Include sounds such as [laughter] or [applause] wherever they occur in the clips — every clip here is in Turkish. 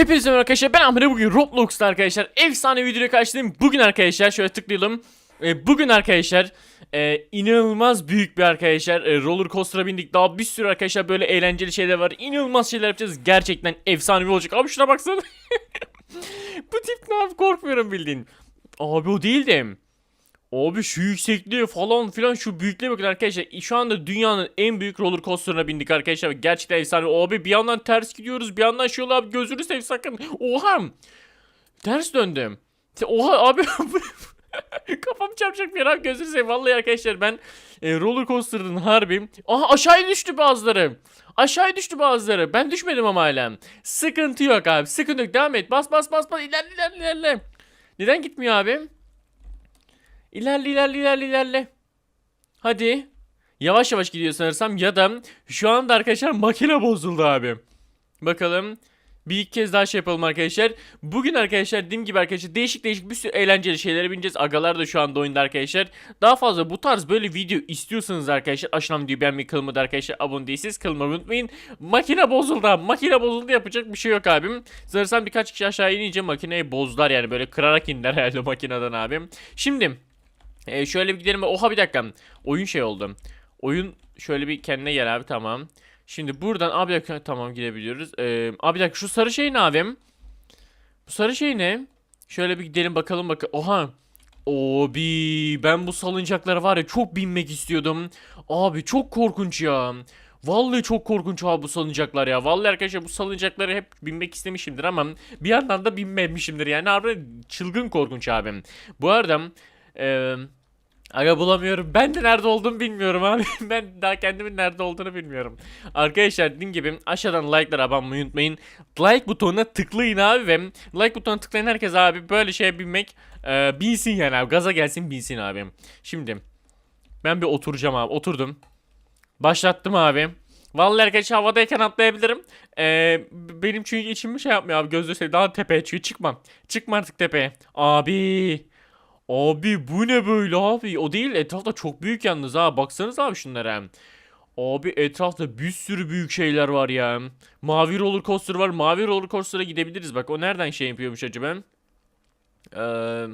Hepinize merhaba arkadaşlar ben Ahmet bugün Roblox'ta arkadaşlar efsane videoya karşılayayım Bugün arkadaşlar şöyle tıklayalım. Ee, Bugün arkadaşlar e, inanılmaz büyük bir arkadaşlar e, roller coaster'a bindik. Daha bir sürü arkadaşlar böyle eğlenceli şeyler var. İnanılmaz şeyler yapacağız. Gerçekten efsane bir olacak. Abi şuna baksana. [laughs] Bu tip ne abi? Korkmuyorum bildiğin. Abi o değil de Abi şu yüksekliğe falan filan şu büyüklüğe bakın arkadaşlar. Şu anda dünyanın en büyük roller coaster'ına bindik arkadaşlar. Gerçekten efsane. Abi bir yandan ters gidiyoruz. Bir yandan yol abi gözünü seveyim sakın. Oha. Ters döndüm. Oha abi. [laughs] Kafam çarpacak bir abi gözünü seveyim. Vallahi arkadaşlar ben e, roller coaster'ın harbi. Aha aşağıya düştü bazıları. Aşağıya düştü bazıları. Ben düşmedim ama hala. Sıkıntı yok abi. Sıkıntı yok. Devam et. Bas bas bas bas. İlerle ilerle ilerle. Neden gitmiyor abi? İlerle ilerle ilerle ilerle. Hadi. Yavaş yavaş gidiyor sanırsam ya da şu anda arkadaşlar makine bozuldu abi. Bakalım. Bir iki kez daha şey yapalım arkadaşlar. Bugün arkadaşlar dediğim gibi arkadaşlar değişik değişik bir sürü eğlenceli şeylere bineceğiz. Agalar da şu anda oyunda arkadaşlar. Daha fazla bu tarz böyle video istiyorsanız arkadaşlar aşağıdan videoyu beğenmeyi kılımı da arkadaşlar abone değilseniz kılımı unutmayın. Makine bozuldu. Makine bozuldu yapacak bir şey yok abim. Sanırsam birkaç kişi aşağı inince makineyi bozdular yani böyle kırarak indiler herhalde makineden abim. Şimdi ee, şöyle bir gidelim. Oha bir dakika. Oyun şey oldu. Oyun şöyle bir kendine gel abi tamam. Şimdi buradan abi dakika tamam gidebiliyoruz. Ee, abi dakika şu sarı şey ne abim? Bu sarı şey ne? Şöyle bir gidelim bakalım bak. Oha. Abi ben bu salıncaklara var ya çok binmek istiyordum. Abi çok korkunç ya. Vallahi çok korkunç abi bu salıncaklar ya. Vallahi arkadaşlar bu salıncakları hep binmek istemişimdir ama bir yandan da binmemişimdir. Yani harbi çılgın korkunç abim. Bu arada eee Aga bulamıyorum. Ben de nerede olduğumu bilmiyorum abi. [laughs] ben daha kendimin nerede olduğunu bilmiyorum. Arkadaşlar dediğim gibi aşağıdan like'lara abone olmayı unutmayın. Like butonuna tıklayın abi ve like butonuna tıklayan herkes abi böyle şeye binmek e, binsin yani abi. Gaza gelsin binsin abi. Şimdi ben bir oturacağım abi. Oturdum. Başlattım abi. Vallahi arkadaşlar havadayken atlayabilirim. Ee, benim çünkü içim bir şey yapmıyor abi. Gözleri seveyim. Daha tepeye çıkıyor. Çıkma. Çıkma artık tepeye. Abi. Abi bu ne böyle abi? O değil etrafta çok büyük yalnız ha. Baksanız abi şunlara. Abi etrafta bir sürü büyük şeyler var ya. Mavi roller coaster var. Mavi roller coaster'a gidebiliriz. Bak o nereden şey yapıyormuş acaba? Eee...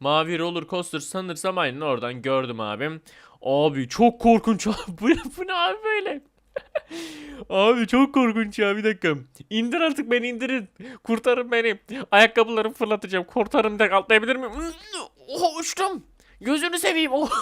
Mavi roller coaster sanırsam aynen oradan gördüm abim. Abi çok korkunç [laughs] bu, bu ne abi böyle? Abi çok korkunç ya bir dakika. İndir artık beni indirin. Kurtarın beni. Ayakkabılarımı fırlatacağım. Kurtarın dakika atlayabilir miyim? Oha uçtum. Gözünü seveyim. Oh. [laughs]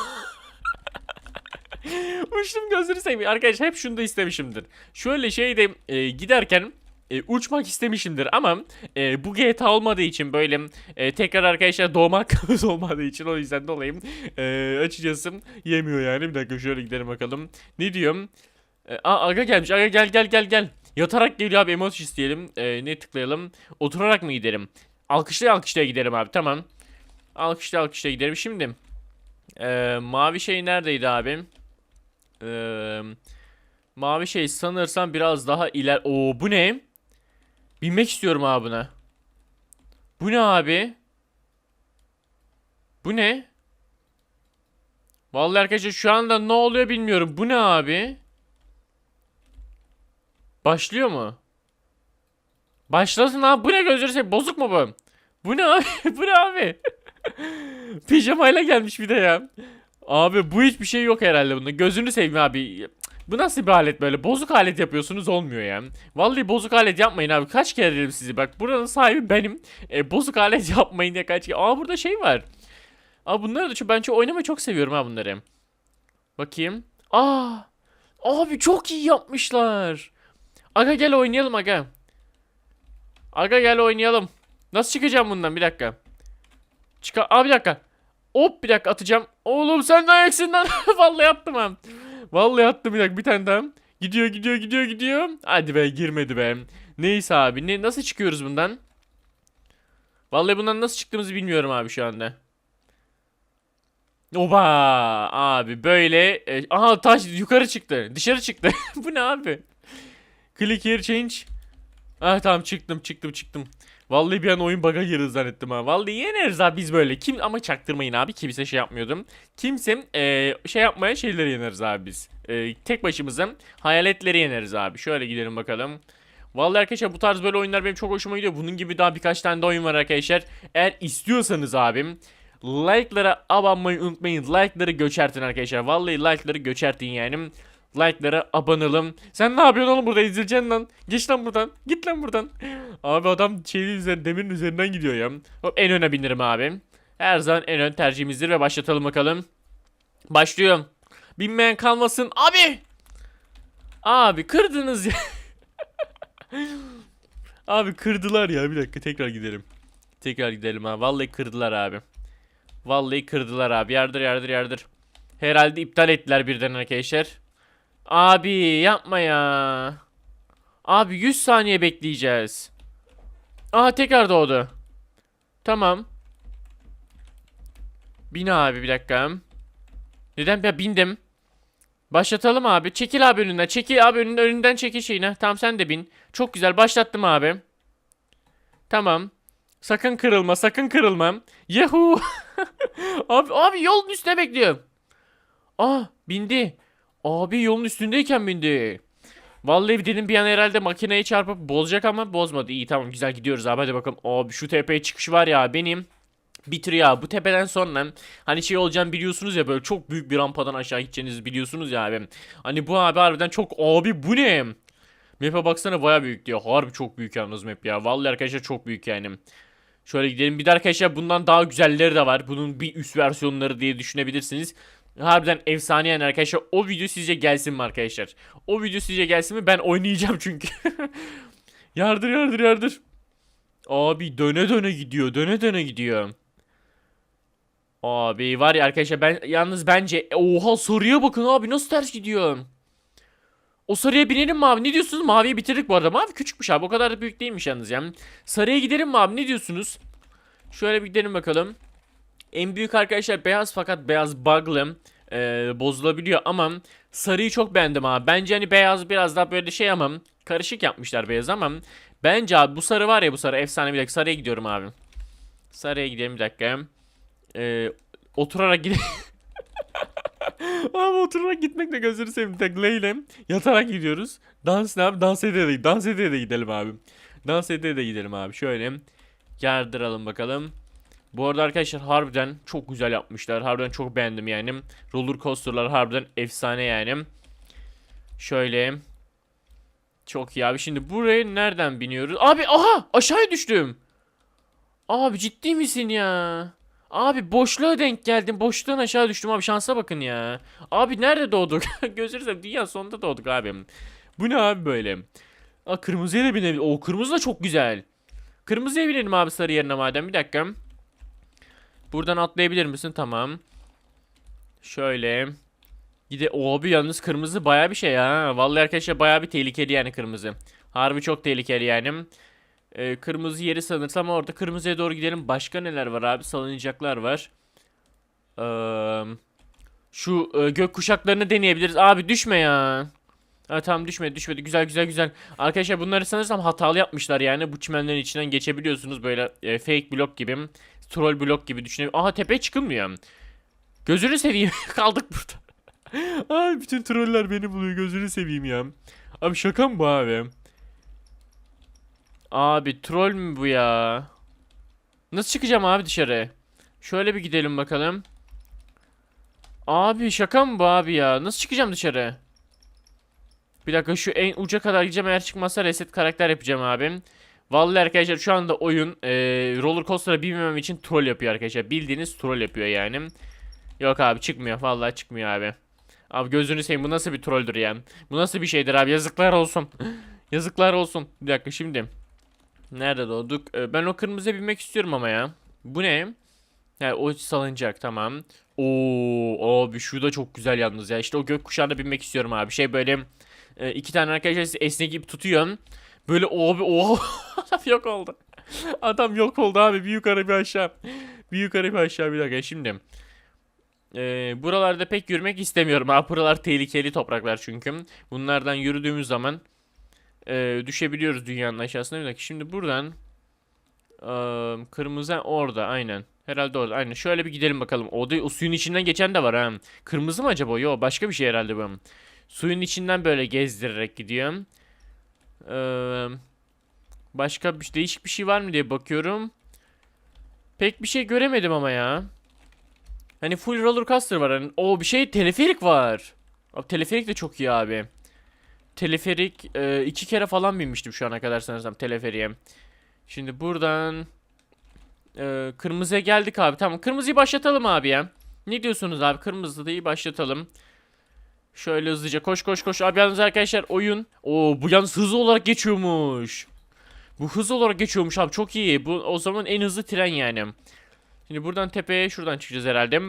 uçtum gözünü seveyim. Arkadaşlar hep şunu da istemişimdir. Şöyle şeyde e, giderken e, uçmak istemişimdir ama e, bu GTA olmadığı için böyle e, tekrar arkadaşlar doğma hakkımız [laughs] olmadığı için o yüzden dolayı e, açıkçası yemiyor yani. Bir dakika şöyle gidelim bakalım. Ne diyorum? E, aa, aga gelmiş. Aga gel gel gel gel. Yatarak geliyor abi emoji isteyelim. E, ne tıklayalım? Oturarak mı gidelim? Alkışlaya alkışlaya gidelim abi tamam. Alkışlaya alkışlaya gidelim. Şimdi e, mavi şey neredeydi abim? Eee Mavi şey sanırsam biraz daha iler... Oo bu ne? Binmek istiyorum abi buna. Bu ne abi? Bu ne? Vallahi arkadaşlar şu anda ne oluyor bilmiyorum. Bu ne abi? Başlıyor mu? Başlasın abi. Bu ne gözünü seveyim. Bozuk mu bu? Bu ne abi? [laughs] bu ne abi? [laughs] Pijamayla gelmiş bir de ya. Abi bu hiçbir şey yok herhalde bunda. Gözünü seveyim abi. Bu nasıl bir alet böyle? Bozuk alet yapıyorsunuz olmuyor ya. Vallahi bozuk alet yapmayın abi. Kaç kere dedim sizi bak. Buranın sahibi benim. E, bozuk alet [laughs] yapmayın diye kaç kere. Aa burada şey var. Aa bunları da çok, ben çok oynamayı çok seviyorum ha bunları. Bakayım. Aa! Abi çok iyi yapmışlar. Aga gel oynayalım aga. Aga gel oynayalım. Nasıl çıkacağım bundan bir dakika. Çıkar. Aa bir dakika. Hop bir dakika atacağım. Oğlum sen ayaksın lan. [laughs] Vallahi attım ha. Vallahi attım bir dakika bir tane daha. Gidiyor gidiyor gidiyor gidiyor. Hadi be girmedi be. Neyse abi ne nasıl çıkıyoruz bundan? Vallahi bundan nasıl çıktığımızı bilmiyorum abi şu anda. Oba abi böyle e, aha taş yukarı çıktı dışarı çıktı [laughs] bu ne abi click here change ah tamam çıktım çıktım çıktım Vallahi bir an oyun bug'a girdi zannettim ha. Vallahi yeneriz abi biz böyle. Kim ama çaktırmayın abi. Kimse şey yapmıyordum. Kimse e, şey yapmaya şeyleri yeneriz abi biz. E, tek başımıza hayaletleri yeneriz abi. Şöyle gidelim bakalım. Vallahi arkadaşlar bu tarz böyle oyunlar benim çok hoşuma gidiyor. Bunun gibi daha birkaç tane de oyun var arkadaşlar. Eğer istiyorsanız abim like'lara abanmayı unutmayın. Like'ları göçertin arkadaşlar. Vallahi like'ları göçertin yani. Like'lara abanalım. Sen ne yapıyorsun oğlum burada izleyeceksin lan. Geç lan buradan. Git lan buradan. Abi adam şeyin üzerine, demirin üzerinden gidiyor ya. Hop en öne binirim abi. Her zaman en ön tercihimizdir ve başlatalım bakalım. Başlıyorum. Binmeyen kalmasın. Abi! Abi kırdınız ya. [laughs] abi kırdılar ya. Bir dakika tekrar gidelim. Tekrar gidelim ha. Vallahi kırdılar abi. Vallahi kırdılar abi. Yardır yardır yardır. Herhalde iptal ettiler birden arkadaşlar. Abi yapma ya. Abi 100 saniye bekleyeceğiz. Aha tekrar doğdu. Tamam. Bin abi bir dakika. Neden ben bindim? Başlatalım abi. Çekil abi önünden. Çekil abi önünden, önünden çekil şeyine. Tamam sen de bin. Çok güzel başlattım abi. Tamam. Sakın kırılma sakın kırılma. Yahu. [laughs] abi, abi yolun üstüne bekliyorum. Ah bindi. Abi yolun üstündeyken bindi. Vallahi dedim bir an herhalde makineye çarpıp bozacak ama bozmadı. İyi tamam güzel gidiyoruz abi hadi bakalım. Abi şu tepeye çıkış var ya benim bitiriyor abi. Bu tepeden sonra hani şey olacağını biliyorsunuz ya böyle çok büyük bir rampadan aşağı gideceğinizi biliyorsunuz ya abi. Hani bu abi harbiden çok abi bu ne? Map'e baksana baya büyük diyor. Harbi çok büyük yalnız map ya. Vallahi arkadaşlar çok büyük yani. Şöyle gidelim. Bir de arkadaşlar bundan daha güzelleri de var. Bunun bir üst versiyonları diye düşünebilirsiniz. Harbiden efsane yani arkadaşlar. O video sizce gelsin mi arkadaşlar? O video sizce gelsin mi? Ben oynayacağım çünkü. [laughs] yardır yardır yardır. Abi döne döne gidiyor. Döne döne gidiyor. Abi var ya arkadaşlar ben yalnız bence oha sarıya bakın abi nasıl ters gidiyor. O sarıya binelim mi abi? Ne diyorsunuz? Maviyi bitirdik bu arada. Mavi küçükmüş abi. O kadar da büyük değilmiş yalnız yani. Sarıya gidelim mi abi? Ne diyorsunuz? Şöyle bir gidelim bakalım. En büyük arkadaşlar beyaz fakat beyaz bug'lı. Ee, bozulabiliyor ama sarıyı çok beğendim abi. Bence hani beyaz biraz daha böyle şey ama karışık yapmışlar beyaz ama bence abi bu sarı var ya bu sarı efsane bir dakika sarıya gidiyorum abi. Sarıya gidelim bir dakika. Ee, oturarak gidelim. [laughs] abi oturarak gitmek de gözünü seveyim. Tekleyle yatarak gidiyoruz. Dans ne abi? Dans ederek, dans ederek de gidelim abi. Dans ederek de gidelim abi. Şöyle yardıralım bakalım. Bu arada arkadaşlar harbiden çok güzel yapmışlar. Harbiden çok beğendim yani. Roller coaster'lar harbiden efsane yani. Şöyle. Çok iyi abi. Şimdi buraya nereden biniyoruz? Abi aha aşağıya düştüm. Abi ciddi misin ya? Abi boşluğa denk geldim. Boşluğun aşağı düştüm abi. Şansa bakın ya. Abi nerede doğduk? [laughs] Gözünü seveyim. Dünya sonunda doğduk abi. Bu ne abi böyle? Aa kırmızıya da binebilir. O kırmızı da çok güzel. Kırmızıya binelim abi sarı yerine madem. Bir dakika. Buradan atlayabilir misin? Tamam. Şöyle. Gide o abi yalnız kırmızı baya bir şey ha. Vallahi arkadaşlar baya bir tehlikeli yani kırmızı. Harbi çok tehlikeli yani. Ee, kırmızı yeri sanırsam orada kırmızıya doğru gidelim. Başka neler var abi? Salıncaklar var. Ee, şu e, gök kuşaklarını deneyebiliriz. Abi düşme ya. Ha, tamam düşmedi düşmedi. Güzel güzel güzel. Arkadaşlar bunları sanırsam hatalı yapmışlar yani. Bu çimenlerin içinden geçebiliyorsunuz böyle e, fake blok gibi. Troll blok gibi düşünebilirim. Aha tepeye çıkılmıyor. Gözünü seveyim. [laughs] Kaldık burada. Abi bütün troller beni buluyor. Gözünü seveyim ya. Abi şaka mı bu abi? Abi troll mü bu ya? Nasıl çıkacağım abi dışarı? Şöyle bir gidelim bakalım. Abi şaka mı bu abi ya? Nasıl çıkacağım dışarı? Bir dakika şu en uca kadar gideceğim eğer çıkmazsa reset karakter yapacağım abi. Vallahi arkadaşlar şu anda oyun e, roller coaster'a binmemem için troll yapıyor arkadaşlar. Bildiğiniz troll yapıyor yani. Yok abi çıkmıyor. Vallahi çıkmıyor abi. Abi gözünü seveyim bu nasıl bir trolldür ya? Bu nasıl bir şeydir abi? Yazıklar olsun. [laughs] Yazıklar olsun. Bir dakika şimdi. Nerede doğduk? E, ben o kırmızıya binmek istiyorum ama ya. Bu ne? Ha, o salıncak tamam. Oo abi şu da çok güzel yalnız ya. İşte o gökkuşağına binmek istiyorum abi. Şey böyle e, iki tane arkadaşlar esnek gibi tutuyor. Böyle abi oha [laughs] adam yok oldu. Adam yok oldu abi bir yukarı bir aşağı. Bir yukarı bir aşağı bir dakika şimdi. Ee, buralarda pek yürümek istemiyorum abi. Buralar tehlikeli topraklar çünkü. Bunlardan yürüdüğümüz zaman e, düşebiliyoruz dünyanın aşağısına. Bir dakika şimdi buradan e, kırmızı orada aynen. Herhalde orada. Aynen. Şöyle bir gidelim bakalım. O da o suyun içinden geçen de var ha. Kırmızı mı acaba? Yok başka bir şey herhalde bu. Suyun içinden böyle gezdirerek gidiyor. Eee Başka bir, değişik bir şey var mı diye bakıyorum. Pek bir şey göremedim ama ya. Hani full roller coaster var. Hani, o bir şey teleferik var. Bak teleferik de çok iyi abi. Teleferik e, iki kere falan binmiştim şu ana kadar sanırsam teleferiğe. Şimdi buradan e, kırmızıya geldik abi. Tamam kırmızıyı başlatalım abi ya. Ne diyorsunuz abi? Kırmızıyı başlatalım. Şöyle hızlıca koş koş koş. Abi yalnız arkadaşlar oyun. Oo bu yalnız hızlı olarak geçiyormuş. Bu hız olarak geçiyormuş abi çok iyi. Bu o zaman en hızlı tren yani. Şimdi buradan tepeye şuradan çıkacağız herhalde.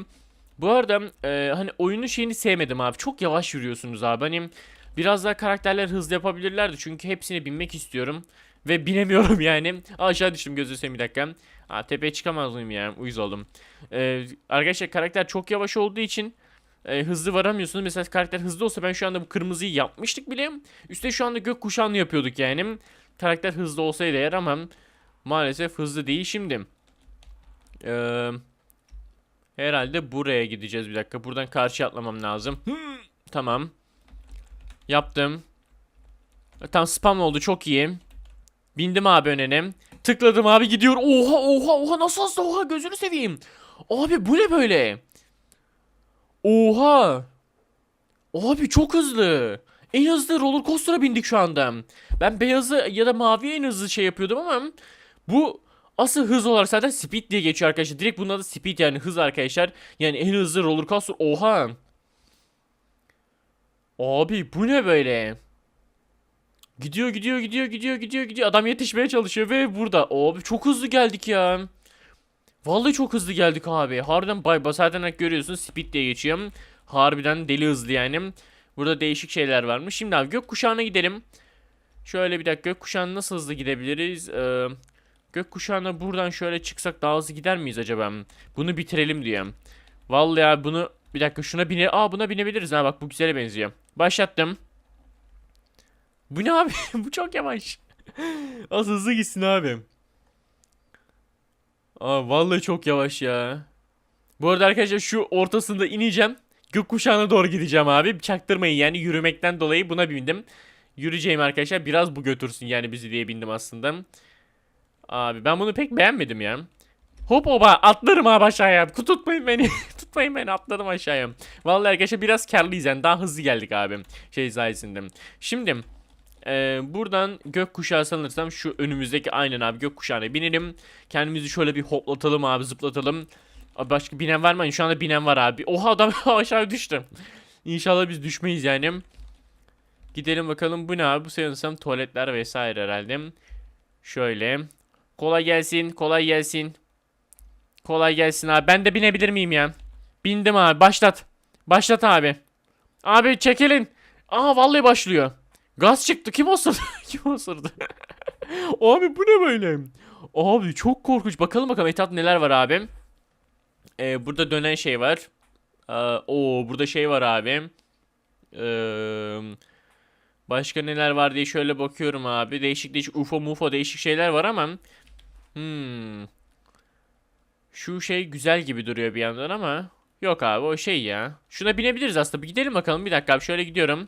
Bu arada e, hani oyunun şeyini sevmedim abi. Çok yavaş yürüyorsunuz abi. Hani biraz daha karakterler hızlı yapabilirlerdi. Çünkü hepsine binmek istiyorum. Ve binemiyorum [laughs] yani. Aşağı düştüm gözü seveyim bir dakika. Aa, tepeye çıkamaz mıyım yani? Uyuz oldum. E, arkadaşlar karakter çok yavaş olduğu için e, hızlı varamıyorsunuz. Mesela karakter hızlı olsa ben şu anda bu kırmızıyı yapmıştık bile. Üste şu anda gök kuşağını yapıyorduk yani. Karakter hızlı olsaydı eğer ama maalesef hızlı değil şimdi. Ee, herhalde buraya gideceğiz bir dakika. Buradan karşı atlamam lazım. tamam. Yaptım. Tam spam oldu çok iyi. Bindim abi önüne. Tıkladım abi gidiyor. Oha oha oha nasıl hızlı oha gözünü seveyim. Abi bu ne böyle? Oha. Abi çok hızlı. En hızlı roller coaster'a bindik şu anda. Ben beyazı ya da mavi en hızlı şey yapıyordum ama bu asıl hız olarak zaten speed diye geçiyor arkadaşlar. Direkt bunun adı speed yani hız arkadaşlar. Yani en hızlı roller coaster. Oha. Abi bu ne böyle? Gidiyor gidiyor gidiyor gidiyor gidiyor gidiyor. Adam yetişmeye çalışıyor ve burada. Abi çok hızlı geldik ya. Vallahi çok hızlı geldik abi. Harbiden bay zaten görüyorsun speed diye geçiyor. Harbiden deli hızlı yani. Burada değişik şeyler varmış. Şimdi abi gökkuşağına gidelim. Şöyle bir dakika gökkuşağına nasıl hızlı gidebiliriz? Ee, gökkuşağına buradan şöyle çıksak daha hızlı gider miyiz acaba? Bunu bitirelim diyor. Vallahi ya bunu bir dakika şuna bine Aa buna binebiliriz ha bak bu güzele benziyor. Başlattım. Bu ne abi? [laughs] bu çok yavaş. Az hızlı gitsin abi. Aa vallahi çok yavaş ya. Bu arada arkadaşlar şu ortasında ineceğim. Gökkuşağına doğru gideceğim abi. Çaktırmayın yani yürümekten dolayı buna bindim. Yürüyeceğim arkadaşlar. Biraz bu götürsün yani bizi diye bindim aslında. Abi ben bunu pek beğenmedim ya. Hop oba atlarım abi aşağıya. Tutmayın beni. [laughs] Tutmayın beni atladım aşağıya. Vallahi arkadaşlar biraz karlıyız yani. Daha hızlı geldik abi. Şey sayesinde. Şimdi ee, buradan gökkuşağı sanırsam şu önümüzdeki aynen abi gökkuşağına binelim. Kendimizi şöyle bir hoplatalım abi zıplatalım. Abi başka binen var mı? Şu anda binen var abi. Oha adam [laughs] aşağı düştü. İnşallah biz düşmeyiz yani. Gidelim bakalım bu ne abi? Bu sanırsam tuvaletler vesaire herhalde. Şöyle. Kolay gelsin. Kolay gelsin. Kolay gelsin abi. Ben de binebilir miyim ya? Bindim abi. Başlat. Başlat abi. Abi çekilin. Aha vallahi başlıyor. Gaz çıktı. Kim osurdu? [laughs] Kim osurdu? abi bu ne böyle? Abi çok korkunç. Bakalım bakalım etrafta neler var abi. Ee, burada dönen şey var. Ee, o burada şey var abi. Ee, başka neler var diye şöyle bakıyorum abi. Değişik değişik UFO mufo değişik şeyler var ama. Hmm. Şu şey güzel gibi duruyor bir yandan ama. Yok abi o şey ya. Şuna binebiliriz aslında. Bir gidelim bakalım. Bir dakika abi şöyle gidiyorum.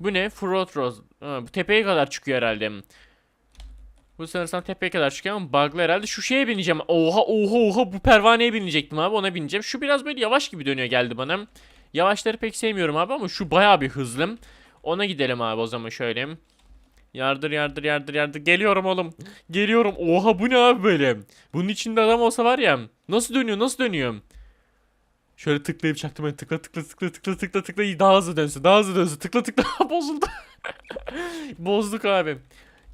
Bu ne? Fruit Rose. Ha, bu tepeye kadar çıkıyor herhalde. Bu sanırsam tepeye kadar çıkıyor ama bug'lı herhalde. Şu şeye bineceğim. Oha oha oha bu pervaneye binecektim abi ona bineceğim. Şu biraz böyle yavaş gibi dönüyor geldi bana. Yavaşları pek sevmiyorum abi ama şu bayağı bir hızlı. Ona gidelim abi o zaman şöyle. Yardır yardır yardır yardır. Geliyorum oğlum. Geliyorum. Oha bu ne abi böyle? Bunun içinde adam olsa var ya. Nasıl dönüyor nasıl dönüyor? Şöyle tıklayıp çaktım ben tıkla tıkla tıkla tıkla tıkla tıkla daha hızlı dönsün daha hızlı dönsün tıkla tıkla [laughs] bozuldu. [laughs] Bozduk abi.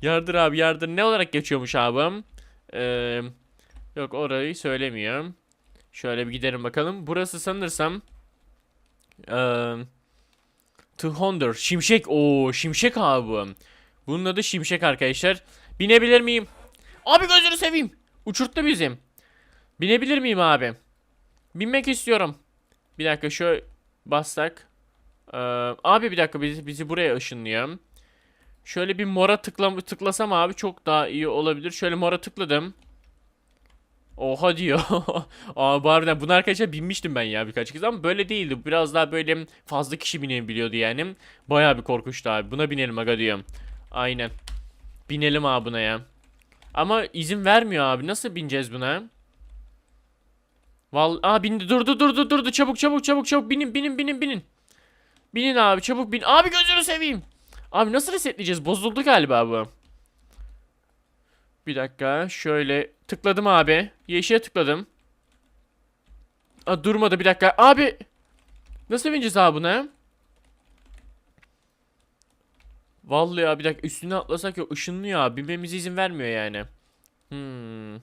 Yardır abi yardır ne olarak geçiyormuş abim? Ee, yok orayı söylemiyorum. Şöyle bir gidelim bakalım. Burası sanırsam ee, Thunder Şimşek. o Şimşek abi bu. Bunun adı Şimşek arkadaşlar. Binebilir miyim? Abi gözünü seveyim. Uçurttu bizim. Binebilir miyim abi? Binmek istiyorum. Bir dakika şöyle bassak. Ee, abi bir dakika bizi, bizi buraya ışınlıyor. Şöyle bir mora tıkla, tıklasam abi çok daha iyi olabilir. Şöyle mora tıkladım. Oha diyor. [laughs] Aa harbiden bunu arkadaşlar binmiştim ben ya birkaç kez ama böyle değildi. Biraz daha böyle fazla kişi binebiliyordu yani. Bayağı bir korkunçtu abi. Buna binelim aga diyorum. Aynen. Binelim abi buna ya. Ama izin vermiyor abi. Nasıl bineceğiz buna? Vallahi Aa bindi. Durdu durdu durdu. Çabuk çabuk çabuk çabuk binin binin binin binin. Binin abi çabuk bin. Abi gözünü seveyim. Abi nasıl resetleyeceğiz? Bozuldu galiba bu. Bir dakika. Şöyle tıkladım abi. Yeşile tıkladım. Aa, durmadı bir dakika. Abi. Nasıl bineceğiz abi buna? Vallahi ya bir dakika üstüne atlasak yok ışınlıyor abi. Binmemize izin vermiyor yani. Hmm.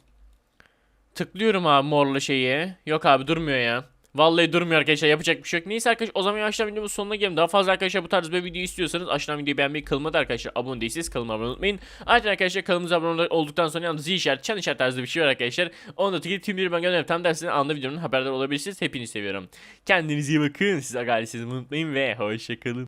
Tıklıyorum abi morla şeyi. Yok abi durmuyor ya. Vallahi durmuyor arkadaşlar yapacak bir şey yok. Neyse arkadaşlar o zaman yavaştan videomuz sonuna gelelim. Daha fazla arkadaşlar bu tarz bir video istiyorsanız aşağıdan videoyu beğenmeyi kılmadı arkadaşlar. Abone değilseniz kanalıma abone unutmayın. Ayrıca arkadaşlar kanalımıza abone olduktan sonra yalnız zil işaret, çan işaret tarzı bir şey var arkadaşlar. Onu da tıklayıp tüm bir ben gönderim. Tam dersine anında videonun haberdar olabilirsiniz. Hepinizi seviyorum. Kendinize iyi bakın. Siz agalisiz unutmayın ve hoşçakalın.